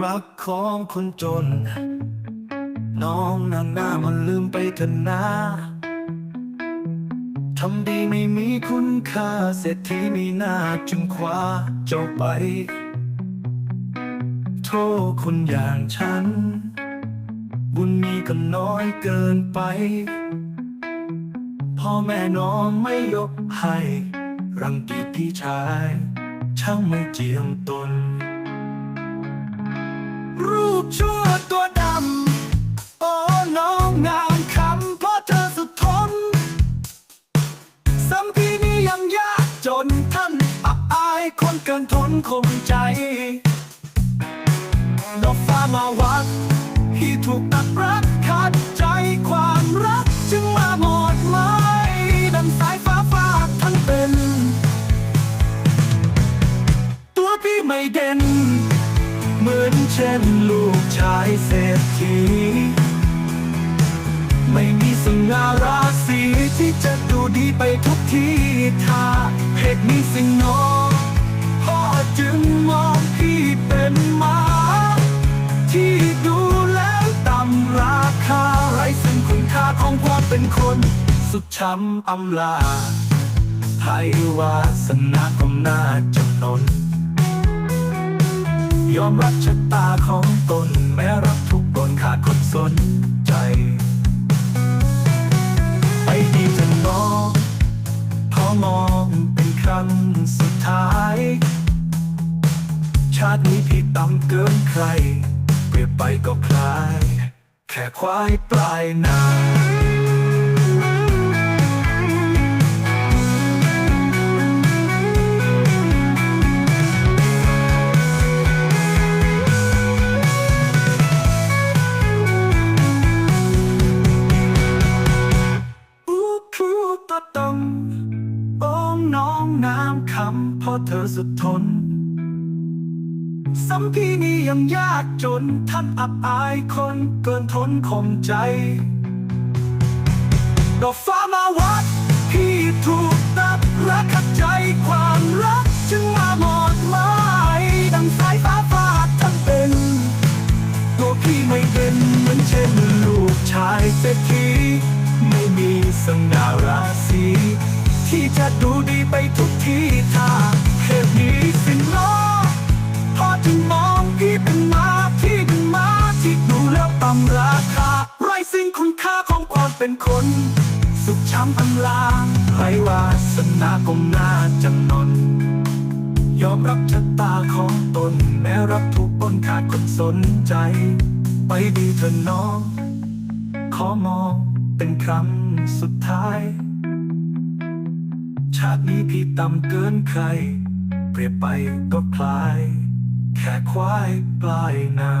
รักของคนจน น้องนางหน้ามันลืมไปเถอะนะทำดีไม่มีคุณค่า เศรษฐีมีหน้าจึงคว้าเจ้าไป โทษคนอย่างฉัน บุญมีก็น้อยเกินไป พ่อแม่น้องไม่ยกให้ รังเกียจพี่ชาย ช่างไม่เจียมตน รูปชั่วตัวดำ โอ้น้องงามคำเพราะเธอสุดทนสัมพีนี้ยังยากจนท่านอับอายคนเกินทนคงใจดอกฟ้ามาวัดที่ถูกตัดรักขาดใจความรักจึงมาหมด เหมือนเช่นลูกชายเศรษฐี ไม่มีสง่าราศีที่จะดูดีไปทุกที่ถ้าเหตุมีสิ่งน้องพ่อจึงมองพี่เป็นหมาที่ดูแล้วต่ำราคาไร้ซึ่งคุณค่าของความเป็นคน สุดช้ำอำลาให้วาสนาของหน้าจำนน ยอมรับชะตาของตน แม้รักทุกคนขาดคนสนใจ ไปดีเถอะน้องขอมองเป็นครั้งสุดท้าย ชาตินี้พี่ต่ำเกินใคร เปรียบไปก็คล้าย แค่ควายปลายนา น้ำคำเพราะเธอสุดทน สัมพีนี้ยังยากจนท่านอับอายคนเกินทนข่มใจ ดอกฟ้ามาวัดพี่ถูกตัดรักขัดใจความรักจึงมาหมดไม้ดังสายฟ้าฟาดทั้งเป็นตัวพี่ไม่เป็นเหมือนเช่นลูกชายเศรษฐีไม่มีสง่าราศี ที่จะดูดีไปทุกที่ถ้าเหตุนี้สินล้อพอจึงมองพี่เป็นมาที่เป็นมาที่ดูแล้วต่ำราคาไร้สิ่งคุณค่าของความเป็นคน สุขช้ำอันลางไร้วาสนากงหน้าจำนนยอมรับชะตาของตน แม้รับทุกบนขาดคนสนใจ ไปดีเถอะน้อง ขอมองเป็นครั้งสุดท้าย ชาตินี้พี่ต่ำเกินใคร เปรียบไปก็คลาย แค่ควายปลายนา